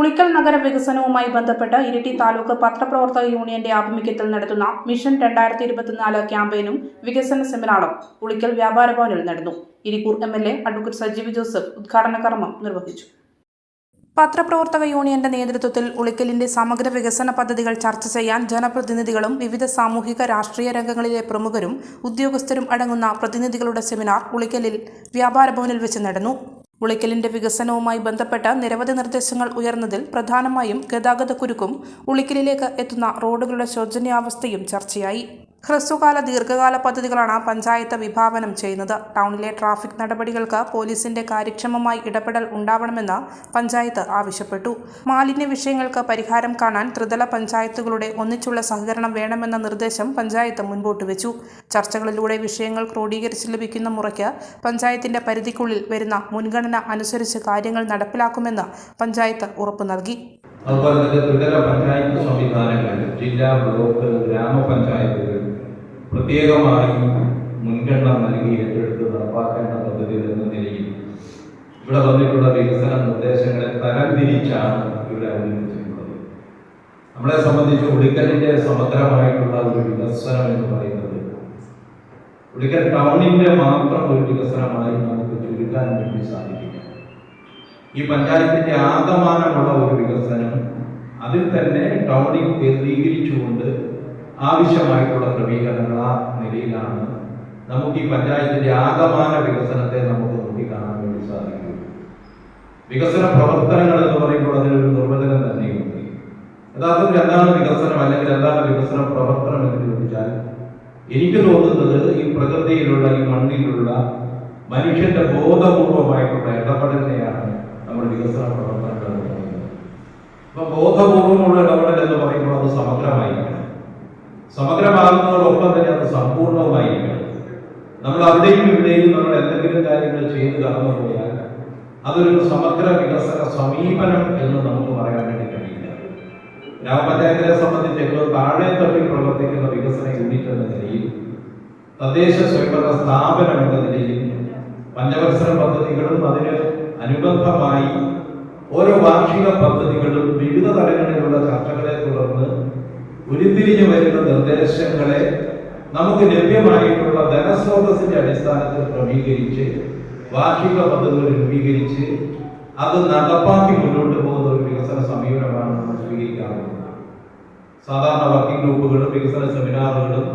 ഉളിക്കൽ നഗര വികസനവുമായി ബന്ധപ്പെട്ട് ഇരിട്ടി താലൂക്ക് പത്രപ്രവർത്തക യൂണിയന്റെ ആഭിമുഖ്യത്തിൽ നടത്തുന്ന മിഷൻ രണ്ടായിരത്തി ഇരുപത്തിനാല് ക്യാമ്പയിനും വികസന സെമിനാറും ഉളിക്കൽ വ്യാപാര ഭവനിൽ നടന്നു. Irikkur M L A advocate Sajeev Joseph ഉദ്ഘാടന കർമ്മം നിർവഹിച്ചു. പത്രപ്രവർത്തക യൂണിയന്റെ നേതൃത്വത്തിൽ ഉളിക്കലിന്റെ സമഗ്ര വികസന പദ്ധതികൾ ചർച്ച ചെയ്യാൻ ജനപ്രതിനിധികളും വിവിധ സാമൂഹിക രാഷ്ട്രീയ രംഗങ്ങളിലെ പ്രമുഖരും ഉദ്യോഗസ്ഥരും അടങ്ങുന്ന പ്രതിനിധികളുടെ സെമിനാർ ഉളിക്കലിൽ വ്യാപാര ഭവനിൽ വെച്ച് നടന്നു. ഉളിക്കലിന്റെ വികസനവുമായി ബന്ധപ്പെട്ട നിരവധി നിർദ്ദേശങ്ങൾ ഉയർന്നതിൽ പ്രധാനമായും ഗതാഗത കുരുക്കും ഉളിക്കലിലേക്ക് എത്തുന്ന റോഡുകളുടെ ശോചനീയാവസ്ഥയും ചർച്ചയായി ഹ്രസ്വകാല ദീർഘകാല പദ്ധതികളാണ് പഞ്ചായത്ത് വിഭാവനം ചെയ്യുന്നത്. ടൗണിലെ ട്രാഫിക് നടപടികൾക്ക് പോലീസിന്റെ കാര്യക്ഷമമായി ഇടപെടൽ ഉണ്ടാവണമെന്ന് പഞ്ചായത്ത് ആവശ്യപ്പെട്ടു. മാലിന്യ വിഷയങ്ങൾക്ക് പരിഹാരം കാണാൻ ത്രിതല പഞ്ചായത്തുകളുടെ ഒന്നിച്ചുള്ള സഹകരണം വേണമെന്ന നിർദ്ദേശം പഞ്ചായത്ത് മുൻപോട്ട് വെച്ചു. ചർച്ചകളിലൂടെ വിഷയങ്ങൾ ക്രോഡീകരിച്ച് ലഭിക്കുന്ന മുറയ്ക്ക് പഞ്ചായത്തിന്റെ പരിധിക്കുള്ളിൽ വരുന്ന മുൻഗണന അനുസരിച്ച് കാര്യങ്ങൾ നടപ്പിലാക്കുമെന്ന് പഞ്ചായത്ത് ഉറപ്പു നൽകി. അതുപോലെ തന്നെ ത്രിതല പഞ്ചായത്ത് സംവിധാനങ്ങളിൽ ജില്ലാ ബ്ലോക്ക് ഗ്രാമപഞ്ചായത്തുകൾ പ്രത്യേകമായി മുൻഗണന നൽകി ഏറ്റെടുത്ത് നടപ്പാക്കേണ്ട പദ്ധതികൾ എന്ന നിലയിൽ ഇവിടെ വന്നിട്ടുള്ള വികസന നിർദ്ദേശങ്ങളെ തരംതിരിച്ചാണ് ഇവിടെ അവതരിപ്പിച്ചിട്ടുള്ളത് നമ്മളെ സംബന്ധിച്ച് ഉടുക്കലിന്റെ സമഗ്രമായിട്ടുള്ള ഒരു വികസനം എന്ന് പറയുന്നത് ഉടുക്കൽ ടൗണിന്റെ മാത്രം ഒരു വികസനമായി നമുക്ക് ചുരുക്കാൻ വേണ്ടി സാധിക്കില്ല. ഈ പഞ്ചായത്തിന്റെ ആകമാനമുള്ള ഒരു വികസനം അതിൽ തന്നെ ടൗണിൽ കേന്ദ്രീകരിച്ചുകൊണ്ട് ആവശ്യമായിട്ടുള്ള ക്രമീകരണങ്ങൾ ആ നിലയിലാണ്. നമുക്ക് ഈ പഞ്ചായത്തിന്റെ ആകമാന വികസനത്തെ നമുക്ക് നോക്കിക്കാണാൻ വേണ്ടി സാധിക്കും. വികസന പ്രവർത്തനങ്ങൾ എന്ന് പറയുമ്പോൾ അതിനൊരു നിർവചനം തന്നെയുണ്ട്. യഥാർത്ഥത്തിൽ എന്താണ് വികസനം അല്ലെങ്കിൽ എന്താണ് വികസന പ്രവർത്തനം എന്ന് ചോദിച്ചാൽ എനിക്ക് തോന്നുന്നത് ഈ പ്രകൃതിയിലുള്ള ഈ മണ്ണിലുള്ള മനുഷ്യന്റെ ബോധപൂർവമായിട്ടുള്ള ഇടപെടലിനെയാണ് നമ്മൾ വികസന പ്രവർത്തനങ്ങൾ എന്ന് പറയുന്നത്. അപ്പൊ ബോധപൂർവമുള്ള ഇടപെടൽ എന്ന് പറയുമ്പോൾ അത് സമഗ്രമായിരിക്കണം. സമഗ്രമാകുന്നതോടൊപ്പം തന്നെ അത് സമ്പൂർണവുമായിരിക്കണം. നമ്മൾ അവിടെയും ഇവിടെയും നമ്മൾ എന്തെങ്കിലും കാര്യങ്ങൾ ചെയ്ത് കടന്നു പോയാൽ അതൊരു സമഗ്ര വികസന സമീപനം എന്ന് നമുക്ക് പറയാൻ വേണ്ടി കഴിയില്ല. ഗ്രാമപഞ്ചായത്തിനെ സംബന്ധിച്ച് ഏറ്റവും താഴെ തട്ടിൽ പ്രവർത്തിക്കുന്ന വികസന യൂണിറ്റ് എന്ന നിലയിൽ തദ്ദേശ സ്വയംഭരണ സ്ഥാപനം എന്ന നിലയിൽ പഞ്ചവത്സര പദ്ധതികളും അതിന് അനുബന്ധമായി ഓരോ വാർഷിക പദ്ധതികളും വിവിധ തലങ്ങളിലുള്ള ചർച്ചകളെ തുടർന്ന് ഉരുത്തിരിഞ്ഞു വരുന്ന നിർദ്ദേശങ്ങളെ നമുക്ക് ലഭ്യമായിട്ടുള്ള ധനസ്രോതസ്സിന്റെ അടിസ്ഥാനത്തിൽ ക്രമീകരിച്ച് വാർഷിക പദ്ധതികൾ രൂപീകരിച്ച് അത് നടപ്പാക്കി മുന്നോട്ട് പോകുന്ന ഒരു വികസന സമീപനമാണ് നമ്മൾ സ്വീകരിക്കാറുള്ളത്. സാധാരണ വർക്കിംഗ് ഗ്രൂപ്പുകളും വികസന സെമിനാറുകളും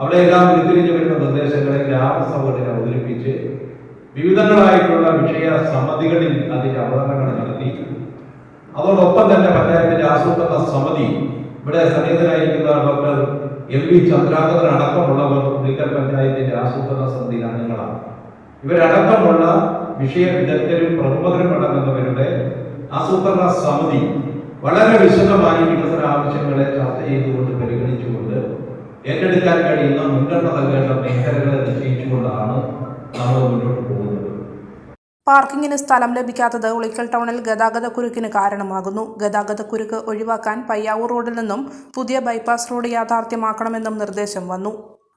അവിടെയെല്ലാം ഉരുത്തിരിഞ്ഞു വരുന്ന നിർദ്ദേശങ്ങളെ ഗ്രാമസഭകളിൽ അവതരിപ്പിച്ച് വിവിധങ്ങളായിട്ടുള്ള വിഷയ സമിതികളിൽ അതിന്റെ അവതരണങ്ങൾ നടത്തി. അതോടൊപ്പം തന്നെ പഞ്ചായത്തിന്റെ ആസൂത്രണ സമിതി ഇവിടെ സന്നിഹിതരായിരിക്കുന്ന ഡോക്ടർ എം വി ചന്ദ്രാകരൻ അടക്കമുള്ളവർ പുള്ളിക്കൽ പഞ്ചായത്തിന്റെ ആസൂത്രണ സമിതിയിൽ അംഗങ്ങളാണ് ഇവരടക്കമുള്ള വിഷയ വിദഗ്ധരും പ്രമുഖരും അടങ്ങുന്നവരുടെ ആസൂത്രണ സമിതി വളരെ വിശദമായി വികസന ആവശ്യങ്ങളെ ചർച്ച ചെയ്തുകൊണ്ട് പരിഗണിച്ചുകൊണ്ട് ഏറ്റെടുക്കാൻ കഴിയുന്ന മുൻഗണന നൽകേണ്ട മേഖലകളെ നിശ്ചയിച്ചുകൊണ്ടാണ് നമ്മൾ മുന്നോട്ട് പോകുന്നത്. പാർക്കിങ്ങിന് സ്ഥലം ലഭിക്കാത്തത് ഉളിക്കൽ ടൗണിൽ ഗതാഗതക്കുരുക്കിന് കാരണമാകുന്നു. ഗതാഗതക്കുരുക്ക് ഒഴിവാക്കാൻ പയ്യാവൂർ റോഡിൽ നിന്നും പുതിയ ബൈപ്പാസ് റോഡ് യാഥാർത്ഥ്യമാക്കണമെന്നും നിർദ്ദേശം വന്നു.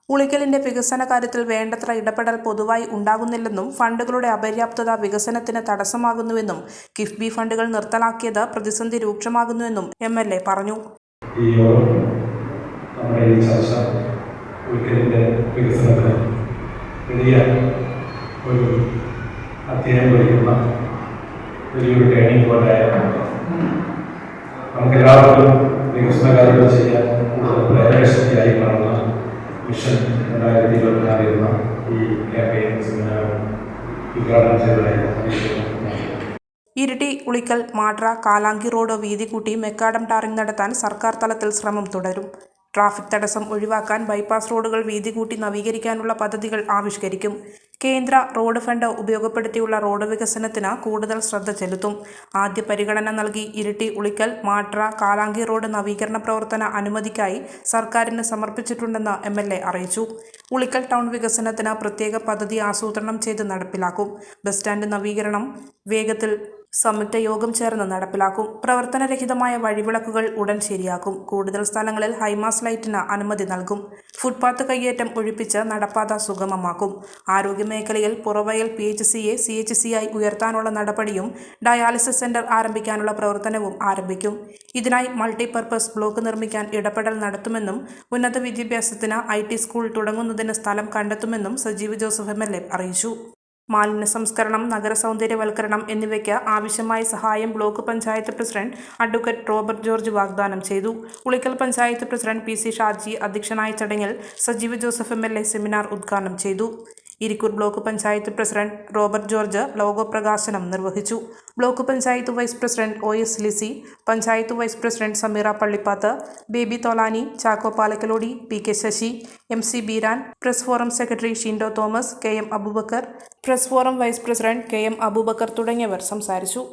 ഉളിക്കലിന്റെ വികസന കാര്യത്തിൽ വേണ്ടത്ര ഇടപെടൽ പൊതുവായി ഉണ്ടാകുന്നില്ലെന്നും ഫണ്ടുകളുടെ അപര്യാപ്തത വികസനത്തിന് തടസ്സമാകുന്നുവെന്നും കിഫ്ബി ഫണ്ടുകൾ നിർത്തലാക്കിയത് പ്രതിസന്ധി രൂക്ഷമാകുന്നുവെന്നും എം എൽ എ പറഞ്ഞു. ഒരു അധ്യയനം പഠിക്കുന്ന വലിയൊരു ട്രെയിനിങ് പോലെയായിരുന്നു നമുക്ക് എല്ലാവർക്കും വികസന കാര്യങ്ങൾ ചെയ്യാൻ കൂടുതൽ പ്രേരകശക്തിയായി കാണുന്ന മിഷൻ രണ്ടായിരത്തി ഇരുപത്തിനാല് എന്ന ഈ ക്യാമ്പയിൻ സെമിനാർ ഉദ്ഘാടനം ചെയ്തതായിരുന്നു. ഇരിട്ടി ഉളിക്കൽ മാട്ര കാലാങ്കി റോഡ് വീതി കൂട്ടി മെക്കാഡം ടാറിംഗ് നടത്താൻ സർക്കാർ തലത്തിൽ ശ്രമം തുടരും. ട്രാഫിക് തടസ്സം ഒഴിവാക്കാൻ ബൈപ്പാസ് റോഡുകൾ വീതി കൂട്ടി നവീകരിക്കാനുള്ള പദ്ധതികൾ ആവിഷ്കരിക്കും. കേന്ദ്ര റോഡ് ഫണ്ട് ഉപയോഗപ്പെടുത്തിയുള്ള റോഡ് വികസനത്തിന് കൂടുതൽ ശ്രദ്ധ ചെലുത്തും. ആദ്യ പരിഗണന നൽകി ഇരിട്ടി ഉളിക്കൽ മാട്ര കാലാങ്കി റോഡ് നവീകരണ പ്രവർത്തന അനുമതിക്കായി സർക്കാരിന് സമർപ്പിച്ചിട്ടുണ്ടെന്ന് എം അറിയിച്ചു. ഉളിക്കൽ ടൗൺ വികസനത്തിന് പ്രത്യേക പദ്ധതി ആസൂത്രണം ചെയ്ത് നടപ്പിലാക്കും. ബസ് സ്റ്റാൻഡ് നവീകരണം വേഗത്തിൽ സംയുക്ത യോഗം ചേർന്ന് നടപ്പിലാക്കും. പ്രവർത്തനരഹിതമായ വഴിവിളക്കുകൾ ഉടൻ ശരിയാക്കും. കൂടുതൽ സ്ഥലങ്ങളിൽ ഹൈമാസ് ലൈറ്റിന് അനുമതി നൽകും. ഫുട്പാത്ത് കയ്യേറ്റം ഒഴിപ്പിച്ച് നടപ്പാത സുഗമമാക്കും. ആരോഗ്യമേഖലയിൽ പുറവയൽ പി എച്ച് സിയെ സി എച്ച് സി ആയി ഉയർത്താനുള്ള നടപടിയും ഡയാലിസിസ് സെന്റർ ആരംഭിക്കാനുള്ള പ്രവർത്തനവും ആരംഭിക്കും. ഇതിനായി മൾട്ടിപർപ്പസ് ബ്ലോക്ക് നിർമ്മിക്കാൻ ഇടപെടൽ നടത്തുമെന്നും ഉന്നത വിദ്യാഭ്യാസത്തിന് ഐ ടി സ്കൂൾ തുടങ്ങുന്നതിന് സ്ഥലം കണ്ടെത്തുമെന്നും Sajeev Joseph M L A അറിയിച്ചു. മാലിന്യ സംസ്കരണം നഗര സൗന്ദര്യവൽക്കരണം എന്നിവയ്ക്ക് ആവശ്യമായ സഹായം block panchayat president advocate Robert George വാഗ്ദാനം ചെയ്തു. Ulikkal panchayat president P C Shaji അധ്യക്ഷനായ ചടങ്ങിൽ Sajeev Joseph M L A seminar ഉദ്ഘാടനം ചെയ്തു. Irikkur block panchayat president Robert George logo പ്രകാശനം നിർവഹിച്ചു. Block panchayat vice president O S Lissy panchayat vice president Sameera Pallipath Baby Tholani Chacko Palakkalodi P K Sasi M C Beeran press forum secretary Shindo Thomas K M Aboobacker press forum vice president K M Aboobacker തുടങ്ങിയവർ സംസാരിച്ചു.